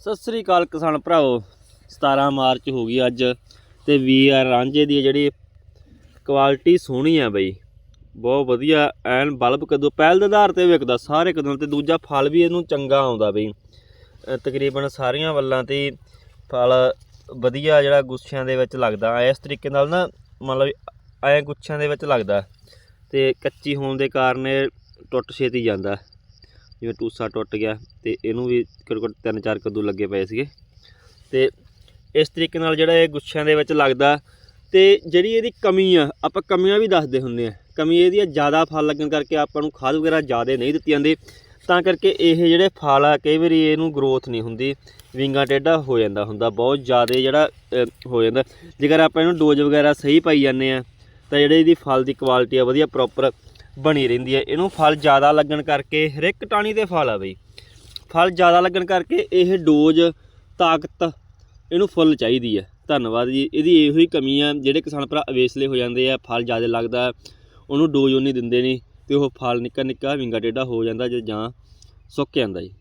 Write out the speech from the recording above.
ਸਤਿ ਸ੍ਰੀ ਅਕਾਲ ਕਿਸਾਨ ਭਰਾਓ 17 ਮਾਰਚ ਹੋ ਗਈ ਅੱਜ ਤੇ ਵੀ ਆਰ ਰਾਂਝੇ ਦੀ ਜਿਹੜੀ ਕੁਆਲਿਟੀ ਸੋਹਣੀ ਆ ਬਈ। ਬਹੁਤ ਵਧੀਆ, ਐਨ ਬਲਬ ਕਦੋਂ ਪਹਿਲ ਦੇ ਆਧਾਰ ਤੇ ਵਿਕਦਾ ਸਾਰੇ ਕਦੋਂ ਤੇ ਦੂਜਾ ਫਲ ਵੀ ਇਹਨੂੰ ਚੰਗਾ ਆਉਂਦਾ ਬਈ। ਤਕਰੀਬਨ ਸਾਰੀਆਂ ਵੱਲਾਂ ਤੇ ਹੀ ਫਲ ਵਧੀਆ ਜਿਹੜਾ ਗੁੱਛਿਆਂ ਦੇ ਵਿੱਚ ਲੱਗਦਾ, ਇਸ ਤਰੀਕੇ ਨਾਲ ਨਾ ਮਤਲਬ ਐ ਗੁੱਛਿਆਂ ਦੇ ਵਿੱਚ ਲੱਗਦਾ ਤੇ ਕੱਚੀ ਹੋਣ ਦੇ ਕਾਰਨ ਇਹ ਟੁੱਟ ਛੇਤੀ ਜਾਂਦਾ। ਜਿਵੇਂ ਟੂਸਾ ਟੁੱਟ ਗਿਆ ਤੇ ਇਹਨੂੰ ਵੀ ਘੱਟੋ ਘੱਟ ਤਿੰਨ ਚਾਰ ਕੱਦੂ ਲੱਗੇ ਪਏ ਸੀਗੇ। ਤੇ ਇਸ ਤਰੀਕੇ ਨਾਲ ਜਿਹੜਾ ਇਹ ਗੁੱਛਿਆਂ ਦੇ ਵਿੱਚ ਲੱਗਦਾ ਤੇ ਜਿਹੜੀ ਇਹਦੀ ਕਮੀ ਆ, ਆਪਾਂ ਕਮੀਆਂ ਵੀ ਦੱਸਦੇ ਹੁੰਦੇ ਆ। ਕਮੀ ਇਹਦੀ ਆ, ਜ਼ਿਆਦਾ ਫਲ ਲੱਗਣ ਕਰਕੇ ਆਪਾਂ ਨੂੰ ਖਾਦ ਵਗੈਰਾ ਜ਼ਿਆਦਾ ਨਹੀਂ ਦਿੱਤੀ ਜਾਂਦੀ। ਤਾਂ ਕਰਕੇ ਇਹ ਜਿਹੜੇ ਫਲ ਆ, ਕਈ ਵਾਰੀ ਇਹਨੂੰ ਗਰੋਥ ਨਹੀਂ ਹੁੰਦੀ, ਵਿੰਗਾ ਟੇਢਾ ਹੋ ਜਾਂਦਾ ਹੁੰਦਾ, ਬਹੁਤ ਜ਼ਿਆਦਾ ਜਿਹੜਾ ਹੋ ਜਾਂਦਾ। ਜੇਕਰ ਆਪਾਂ ਇਹਨੂੰ ਡੋਜ਼ ਵਗੈਰਾ ਸਹੀ ਪਾਈ ਜਾਂਦੇ ਆ, ਤਾਂ ਜਿਹੜੇ ਇਹਦੀ ਫਲ ਦੀ ਕੁਆਲਿਟੀ ਆ, ਵਧੀਆ ਪ੍ਰੋਪਰ ਬਣੀ ਰਹਿੰਦੀ ਹੈ। ਇਹਨੂੰ ਫਲ ਜ਼ਿਆਦਾ ਲੱਗਣ ਕਰਕੇ ਹਰੇਕ ਇੱਕ ਟਾਣੀ ਤੇ ਫਲ ਆ ਬਈ। ਫਲ ਜ਼ਿਆਦਾ ਲੱਗਣ ਕਰਕੇ ਇਹ ਡੋਜ਼, ਤਾਕਤ ਇਹਨੂੰ ਫੁੱਲ ਚਾਹੀਦੀ ਹੈ। ਧੰਨਵਾਦ ਜੀ। ਇਹਦੀ ਇਹੋ ਹੀ ਕਮੀ ਆ, ਜਿਹੜੇ ਕਿਸਾਨ ਭਰਾ ਅਵੇਸਲੇ ਹੋ ਜਾਂਦੇ ਆ, ਫਲ ਜ਼ਿਆਦਾ ਲੱਗਦਾ, ਉਹਨੂੰ ਡੋਜ਼ ਉਨੀ ਦਿੰਦੇ ਨਹੀਂ ਤੇ ਉਹ ਫਲ ਨਿੱਕਾ ਨਿੱਕਾ ਵਿੰਗਾ ਟੇਢਾ ਹੋ ਜਾਂਦਾ ਜਾਂ ਸੁੱਕ ਜਾਂਦਾ ਜੀ।